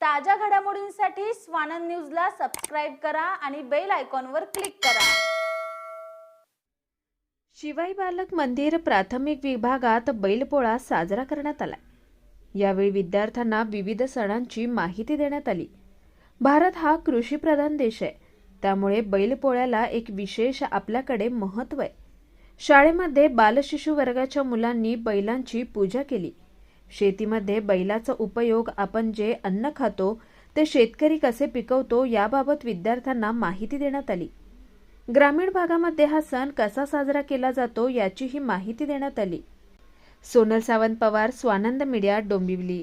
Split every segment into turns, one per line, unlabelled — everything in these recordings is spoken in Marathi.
ताज्या घडामोडींसाठी स्वानंद न्यूजला सबस्क्राईब करा आणि बेल आयकॉनवर क्लिक करा.
शिवाई बालक मंदिर प्राथमिक विभागात बैलपोळा साजरा करण्यात आला यावेळी विद्यार्थ्यांना विविध सणांची माहिती देण्यात आली. भारत हा कृषीप्रधान देश आहे. त्यामुळे बैलपोळ्याला एक विशेष आपल्याकडे महत्त्व आहे. शाळेमध्ये बालशिशु वर्गाच्या मुलांनी बैलांची पूजा केली. शेतीमध्ये बैलाचा उपयोग आपण जे अन्न खातो ते शेतकरी कसे पिकवतो याबाबत विद्यार्थ्यांना माहिती देण्यात आली. ग्रामीण भागामध्ये हा सण कसा साजरा केला जातो याचीही माहिती देण्यात आली. Sonal Sawant Pawar Swanand media Dombivli.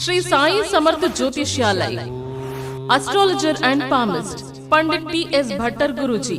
Shri Sai Samarth Jyotishalay. Astrologer and palmist Pandit T S Bhattar Guruji